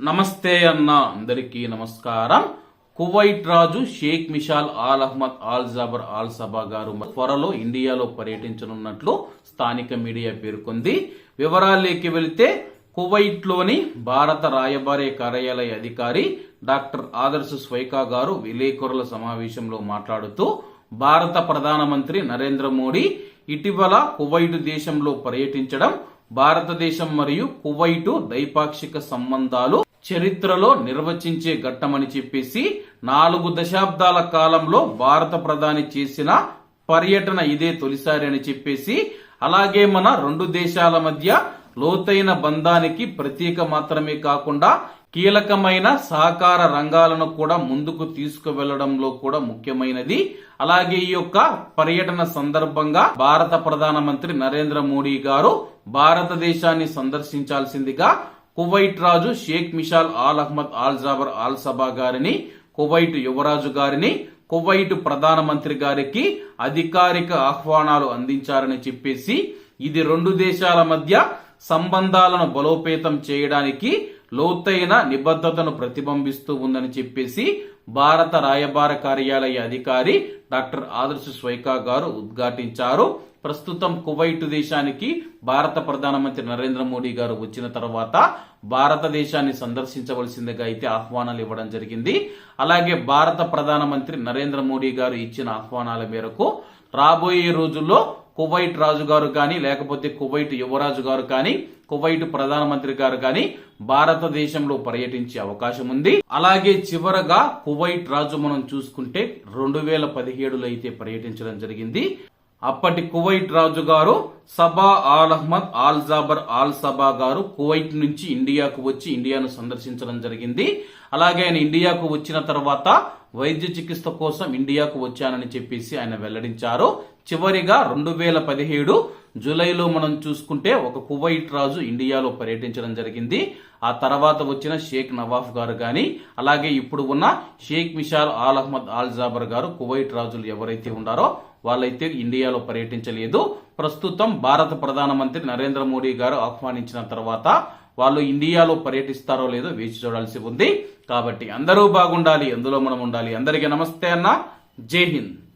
నమస్తే అన్న అందరికీ నమస్కారం. కువైట్ రాజు Sheikh Mishal Al Ahmad Al Jaber Al Sabah గారు త్వరలో ఇండియాలో పర్యటించనున్నట్లు స్థానిక మీడియా పేర్కొంది. వివరాల్లోకి వెళితే కువైట్లోని భారత రాయబారి కార్యాలయ అధికారి డాక్టర్ ఆదర్శ స్వైకా గారు విలేకరుల సమావేశంలో మాట్లాడుతూ భారత ప్రధానమంత్రి నరేంద్ర మోడీ ఇటీవల కువైట్ దేశంలో పర్యటించడం భారతదేశం మరియు కువైటు ద్వైపాక్షిక సంబంధాలు చరిత్రలో నిర్వచించే ఘట్టమని చెప్పేసి నాలుగు దశాబ్దాల కాలంలో భారత ప్రధాని చేసిన పర్యటన ఇదే తొలిసారి అని చెప్పేసి అలాగే మన రెండు దేశాల మధ్య లోతైన బంధానికి ప్రతీక మాత్రమే కాకుండా కీలకమైన సహకార రంగాలను కూడా ముందుకు తీసుకువెళ్ళడంలో కూడా ముఖ్యమైనది. అలాగే ఈ యొక్క పర్యటన సందర్భంగా భారత ప్రధానమంత్రి నరేంద్ర మోడీ గారు భారతదేశాన్ని సందర్శించాల్సిందిగా కువైట్ రాజు Sheikh Mishal Al Ahmad Al Jaber Al Sabah గారిని కువైట్ యువరాజు గారిని కువైట్ ప్రధానమంత్రి గారికి అధికారిక ఆహ్వానాలు అందించారని చెప్పేసి ఇది రెండు దేశాల మధ్య సంబంధాలను బలోపేతం చేయడానికి లోతైన నిబద్ధతను ప్రతిబింబిస్తూ ఉందని చెప్పేసి భారత రాయబార కార్యాలయ అధికారి డాక్టర్ ఆదర్శ స్వైకా గారు ఉద్ఘాటించారు. ప్రస్తుతం కువైట్ దేశానికి భారత ప్రధానమంత్రి నరేంద్ర మోడీ గారు వచ్చిన తర్వాత భారతదేశాన్ని సందర్శించవలసిందిగా అయితే ఆహ్వానాలు ఇవ్వడం జరిగింది. అలాగే భారత ప్రధానమంత్రి నరేంద్ర మోడీ గారు ఇచ్చిన ఆహ్వానాల మేరకు రాబోయే రోజుల్లో కువైట్ రాజు గారు కానీ లేకపోతే కువైట్ యువరాజు గారు కానీ కువైట్ ప్రధానమంత్రి గారు కానీ భారతదేశంలో పర్యటించే అవకాశం ఉంది. అలాగే చివరగా కువైట్ రాజు మనం చూసుకుంటే రెండు వేల పదిహేడులో అయితే పర్యటించడం జరిగింది. అప్పటి కువైట్ రాజు గారు Sabah Al Ahmad Al Jaber Al Sabah గారు కువైట్ నుంచి ఇండియాకు వచ్చి ఇండియాను సందర్శించడం జరిగింది. అలాగే ఆయన ఇండియాకు వచ్చిన తర్వాత వైద్య చికిత్స కోసం ఇండియాకు వచ్చానని చెప్పేసి ఆయన వెల్లడించారు. చివరిగా రెండు వేల పదిహేడు జూలైలో మనం చూసుకుంటే ఒక కువైట్ రాజు ఇండియాలో పర్యటించడం జరిగింది. ఆ తర్వాత వచ్చిన షేక్ నవాఫ్ గారు గాని అలాగే ఇప్పుడు ఉన్న Sheikh Mishal Al Ahmad Al Jaber గారు కువైట్ రాజులు ఎవరైతే ఉన్నారో వాళ్ళైతే ఇండియాలో పర్యటించలేదు. ప్రస్తుతం భారత ప్రధానమంత్రి నరేంద్ర మోడీ గారు ఆహ్వానించిన తర్వాత వాళ్ళు ఇండియాలో పర్యటిస్తారో లేదో వేచి చూడాల్సి ఉంది. కాబట్టి అందరూ బాగుండాలి అందులో మనం ఉండాలి. అందరికీ నమస్తే అన్న. జై హింద్.